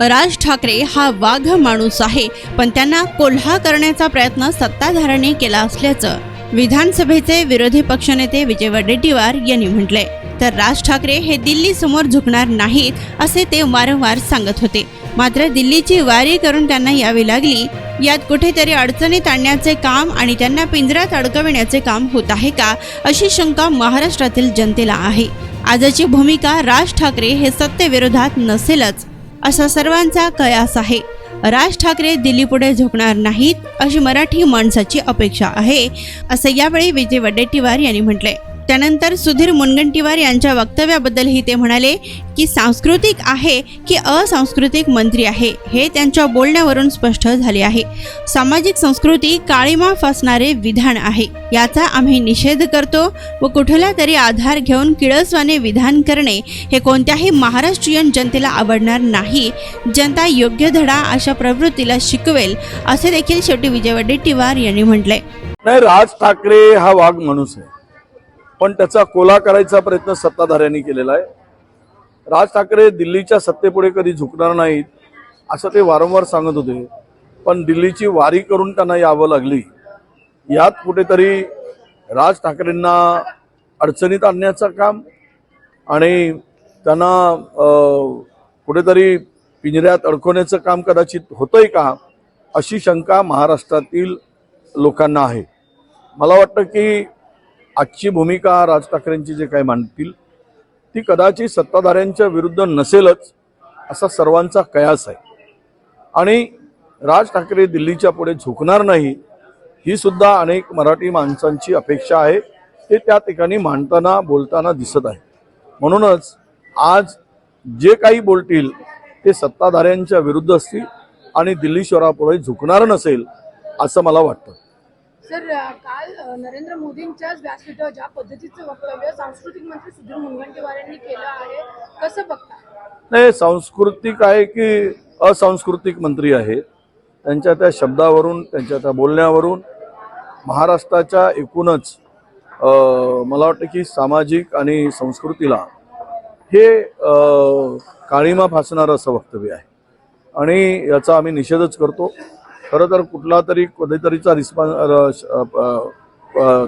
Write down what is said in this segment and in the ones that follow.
राज ठाकरे हा वाघ माणूस आहे पण त्यांना कोल्हा करण्याचा प्रयत्न सत्ताधाऱ्यांनी केला असल्याचं विधानसभेचे विरोधी पक्षनेते विजय वडेट्टीवार यांनी म्हटले तर राज ठाकरे हे दिल्ली समोर झुकणार नाहीत असे ते वारंवार सांगत होते. मात्र दिल्लीची वारी करून त्यांना यावी लागली. यात कुठेतरी अडचणीत आणण्याचे काम आणि त्यांना पिंजऱ्यात अडकविण्याचे काम होत आहे का अशी शंका महाराष्ट्रातील जनतेला आहे. आजची भूमिका राज ठाकरे हे सत्तेविरोधात नसेलच असा सर्वांचा कयास आहे. राज ठाकरे दिल्लीपुढे झुकणार नाहीत अशी मराठी माणसाची अपेक्षा आहे असं यावेळी विजय वडेट्टीवार यांनी म्हटलंय. त्यानंतर सुधीर मुनगंटीवार यांच्या वक्तव्याबद्दलही ते म्हणाले की सांस्कृतिक आहे की असांस्कृतिक मंत्री आहे हे त्यांच्या बोलण्यावरून स्पष्ट झाले आहे. सामाजिक संस्कृती काळीमा फसणारे विधान आहे याचा आम्ही निषेध करतो व कुठला तरी आधार घेऊन किळसवाने विधान करणे हे कोणत्याही महाराष्ट्रीयन जनतेला आवडणार नाही. जनता योग्य धडा अशा प्रवृत्तीला शिकवेल असे देखील शेवटी विजय वडेट्टीवार यांनी म्हटले. नाही राज ठाकरे हा वाघ माणूस आहे. पण त्याचा कोला करायचा प्रयत्न सत्ताधाऱ्यांनी केलेला आहे. राज ठाकरे दिल्लीच्या सत्तेपुढे कधी झुकणार नाहीत असं ते वारंवार सांगत होते. पण दिल्लीची वारी करून त्यांना यावं लागली. यात कुठेतरी राज ठाकरेंना अडचणीत आणण्याचं काम आणि त्यांना कुठेतरी पिंजऱ्यात अडकवण्याचं काम कदाचित होतंय का अशी शंका महाराष्ट्रातील लोकांना आहे. मला वाटतं की आजची भूमिका राज ठाकरेंची जे काही मांडतील ती कदाचित सत्ताधाऱ्यांच्या विरुद्ध नसेलच असा सर्वांचा कयास आहे. आणि राज ठाकरे दिल्लीच्या पुढे झुकणार नाही ही सुद्धा अनेक मराठी माणसांची अपेक्षा आहे ते त्या ठिकाणी मांडताना बोलताना दिसत आहे. म्हणूनच आज जे काही बोलतील ते सत्ताधाऱ्यांच्या विरुद्ध असतील आणि दिल्ली शहरापुढे झुकणार नसेल असं मला वाटतं. सर काल नरेंद्र मोदींच्याच व्यासपीठावर ज्या पद्धतीचं वक्तव्य सांस्कृतिक मंत्री सुधीर मुनगंटीवार यांनी केलं आहे कसं बघता? नाही सांस्कृतिक आहे की असांस्कृतिक मंत्री आहेत. त्यांच्या त्या शब्दावरून त्यांच्या त्या बोलण्यावरून महाराष्ट्राच्या एकूणच मला वाटतं की सामाजिक आणि संस्कृतीला हे काळीमा फासणारं असं वक्तव्य आहे. आणि याचा आम्ही निषेधच करतो. खरं तर कुठला तरी कधीतरीचा रिस्पॉन्स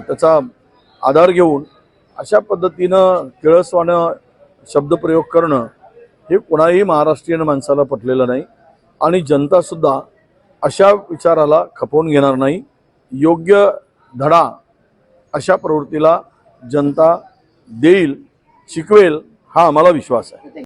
त्याचा आधार घेऊन अशा पद्धतीनं किळसवानं शब्दप्रयोग करणं हे कोणाही महाराष्ट्रीयन माणसाला पटलेलं नाही आणि जनतासुद्धा अशा विचाराला खपवून घेणार नाही. योग्य धडा अशा प्रवृत्तीला जनता देईल शिकवेल हा आम्हाला विश्वास आहे.